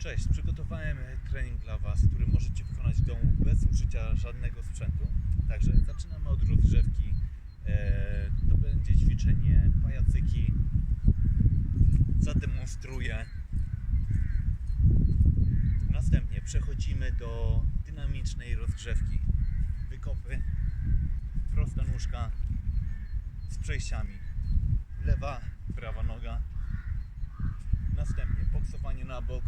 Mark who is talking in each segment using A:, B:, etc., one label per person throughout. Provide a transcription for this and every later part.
A: Cześć, przygotowałem trening dla Was, który możecie wykonać w domu bez użycia żadnego sprzętu. Także zaczynamy od rozgrzewki. E, to będzie ćwiczenie pajacyki. Zademonstruję. Następnie przechodzimy do dynamicznej rozgrzewki. Wykopy, prosta nóżka z przejściami. Lewa, prawa noga. Następnie boksowanie na bok,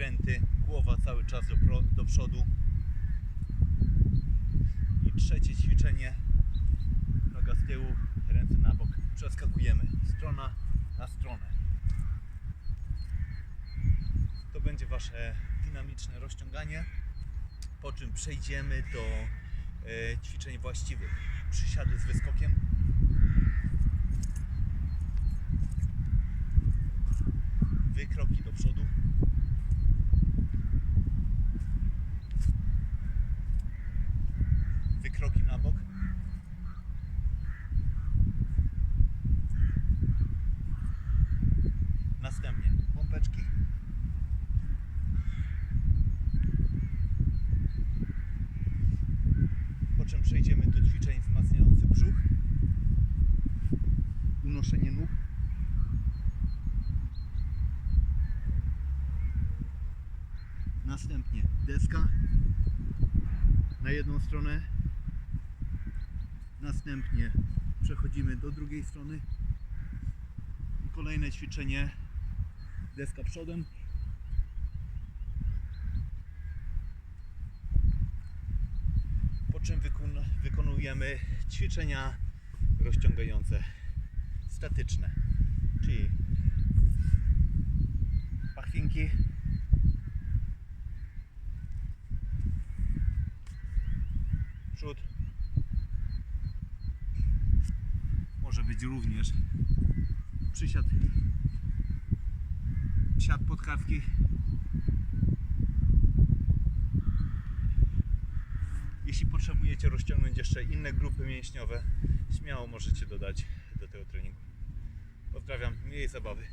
A: obkręty, głowa cały czas do, do przodu. I trzecie ćwiczenie, noga z tyłu, ręce na bok. Przeskakujemy strona na stronę. To będzie Wasze dynamiczne rozciąganie, po czym przejdziemy do e, ćwiczeń właściwych. Przysiady z wyskokiem, dwie kroki do przodu. Dwie kroki na bok. Pompeczki. Po czym przejdziemy do ćwiczeń wzmacniających brzuch. Unoszenie nóg. Następnie deska na jedną stronę. Następnie przechodzimy do drugiej strony. I kolejne ćwiczenie deska przodem. Po czym wykon- wykonujemy ćwiczenia rozciągające statyczne, czyli pachwinki, przód. Może być również przysiad, siad podkawki. Jeśli potrzebujecie rozciągnąć jeszcze inne grupy mięśniowe, śmiało możecie dodać do tego treningu. Pozdrawiam, miłej zabawy.